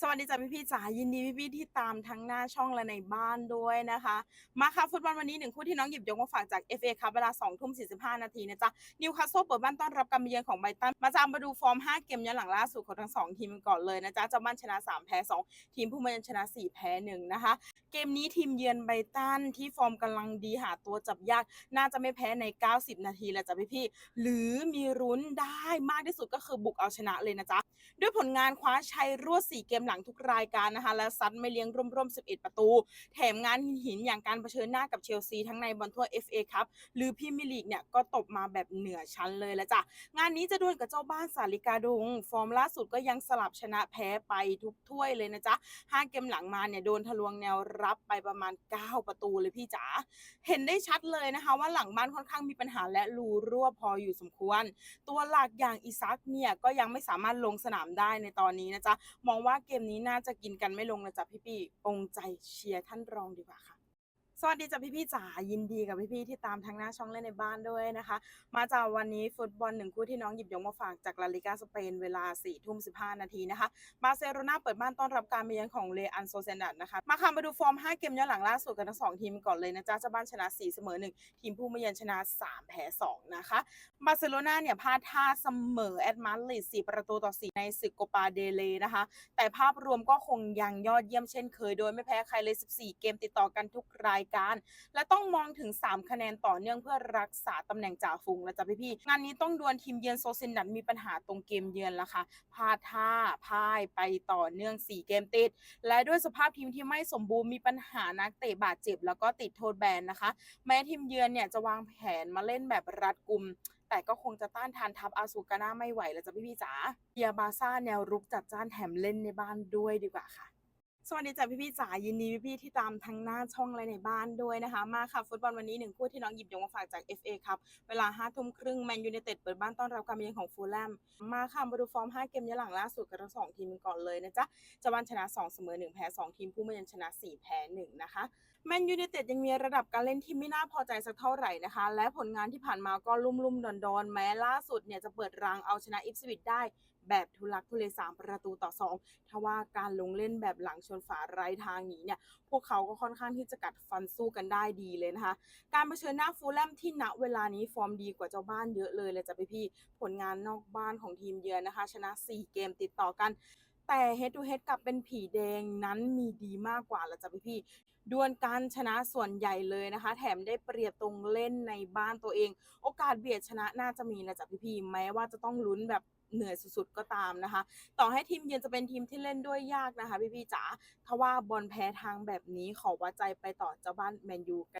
สวัสดีจ้ะพี่พี่จ๋ายินดีพี่พี่ที่ตามทั้งหน้าช่องและในบ้านด้วยนะคะ มาค่ะฟุตบอลวันนี้หนึ่งคู่ที่น้องหยิบยกมาฝากจาก FA ครับเวลา2ทุ่ม45 นาทีนะจ๊ะนิวคาสเซิลเปิดบ้านต้อนรับการมาเยือนของไบตัน มาจามมาดูฟอร์ม 5 เกมย้อนหลังล่าสุดของทั้ง 2 ทีมกันก่อนเลยนะจ๊ะเจ้าบ้านชนะ 3 แพ้ 2 ทีมผู้มาเยือนชนะ 4 แพ้ 1 นะคะ เกมนี้ทีมเยือนไบตันที่ฟอร์มกำลังดีหาตัวจับยาก น่าจะไม่แพ้ใน 90 นาทีแล้วจ้ะพี่พี่หรือมีรุ้นได้มากที่สุดก็คือบุกเอาชนะเลยนะจ๊ะด้วยผลงานคว้าชัยรวด4เกมหลังทุกรายการนะคะ และซัดไม่เลี้ยงร่วมๆ 11 ประตู แถมงานหินๆอย่างการเผชิญหน้ากับเชลซีทั้งในบอลทั่ว FA ครับหรือพรีเมียร์ลีกเนี่ยก็ตบมาแบบเหนือชั้นเลยละจ้ะงานนี้จะดวลกับเจ้าบ้านสาลิกาดุงฟอร์มล่าสุดก็ยังสลับชนะแพ้ไปทุกถ้วยเลยนะจ๊ะ5เกมหลังมาเนี่ยโดนทะลวงแนวรับไปประมาณ 9 ประตูเลยพี่จ๋าเห็นได้ชัดเลยนะคะ ว่าหลังบ้านค่อนข้างมีปัญหาและรูรั่วพออยู่สมควร ตัวหลักอย่างอิซักเนี่ยก็ยังไม่สามารถลงสนามได้ในตอนนี้นะจ๊ะมองว่าเกมมนี้น่าจะกินกันไม่ลงนะจ๊ะพี่ๆปรงใจเชียร์ท่านรองดีกว่าค่ะ สวัสดีจ้ะพี่ๆจ๋ายินดีกับพี่ๆที่ตามทั้งหน้าช่องเล่นในบ้านด้วยนะคะ มาจากวันนี้ฟุตบอลหนึ่งคู่ที่น้องหยิบยกมาฝากจากลาลิกาสเปนเวลา4ี่ทุ่มสินาทีนะคะบาร์เซโลนาเปิดบ้านต้อนรับการมาเยือนของเรอันโซเซนัดนะคะ มาค่ะมาดูฟอร์ม 5 เกมย้อนหลังล่าสุดกันทั้ง2ทีมก่อนเลยนะจ๊ะเจ้าบ้านชนะ 4 เสมอ 1 ทีมผู้มาเยือนชนะ 3 แพ้2นะคะบาร์เซโลนาเนี่ยพลาดท่าเสมอแอดมาริด4ประตูต่อ 4 ในศึกโกปาเดเลนะคะ แต่ภาพรวมก็คงยังยอดเยี่ยมเช่นเคยโดยไม่แพ้ใครเลย 14 เกมติดต่อกันทุกรายการ และต้องมองถึง 3 คะแนนต่อเนื่องเพื่อรักษาตำแหน่งจ่าฝูงนะจ๊ะพี่ๆงานนี้ต้องดวลทีมเยือนโซเซนดัดมีปัญหาตรงเกมเยือนละค่ะพลาดท่าพ่ายไปต่อเนื่อง 4 เกมติด และด้วยสภาพทีมที่ไม่สมบูรณ์มีปัญหานักเตะบาดเจ็บ แล้วก็ติดโทษแบนนะคะ แม้ทีมเยือนเนี่ยจะวางแผนมาเล่นแบบรัดกุมแต่ก็คงจะต้านทานทัพอาซูกาน่าไม่ไหวแล้วจ้ะพี่ๆจ๋าเบียบาซ่าแนวรุกจัดจ้านแถมเล่นในบ้านด้วยดีกว่าค่ะ สวัสดีจ้ะพี่พี่จ๋ายินดีพี่พี่ที่ตามทั้งหน้าช่องและในบ้านด้วยนะคะ มาค่ะ ฟุตบอลวันนี้หนึ่งคู่ที่น้องหยิบยกมาฝากจาก FA ครับเวลา5ทุ่มครึ่งแมนยูเนเต็ดเปิดบ้านต้อนรับการมาเยือนของฟูลแลมมาค่ะมาดูฟอร์ม 5 เกมย้อนหลังล่าสุดกันทั้งสองทีมก่อนเลยนะจ๊ะเจะวันชนะ 2 เสมอ 1 แพ้ 2 ทีมผู้มาเยือนชนะ 4 แพ้ 1 นะคะ แมนยู i นเต็ดยังมีระดับการเล่นที่ไม่น่าพอใจสักเท่าไหร่นะคะ และผลงานที่ผ่านมาก็ลุ่มๆดอนๆแม้ล่าสุดเนี่ยจะเปิดรังเอาชนะอิฟสวิตได้แบบทุลักทุเลสามประตูต่อ2ทว่าการลงเล่นแบบหลังชนฝาไร้ทางนีเนี่ย พวกเขาก็ค่อนข้างที่จะกัดฟันสู้กันได้ดีเลยนะคะ การเผชิญหน้าฟูลแลมที่ณเวลานี้ฟอร์มดีกว่าเจ้าบ้านเยอะเลยเลยจ้ะพี่ผลงานนอกบ้านของทีมเยือนนะคะ ชนะ 4 เกมติดต่อกัน แต่ head to head กลับเป็นผีแดงนั้นมีดีมากกว่าละจ้ะพี่ๆดวลการชนะส่วนใหญ่เลยนะคะ แถมได้เปรียบตรงเล่นในบ้านตัวเอง โอกาสเบียดชนะน่าจะมีนะจ๊ะพี่ๆแม้ว่าจะต้องลุ้นแบบเหนื่อยสุดๆก็ตามนะคะ ต่อให้ทีมเยือนจะเป็นทีมที่เล่นด้วยยากนะคะ พี่ๆจ๋าถ้าว่าบอลแพ้ทางแบบนี้ขอวัดใจไปต่อเจ้าบ้านแมนยูกัน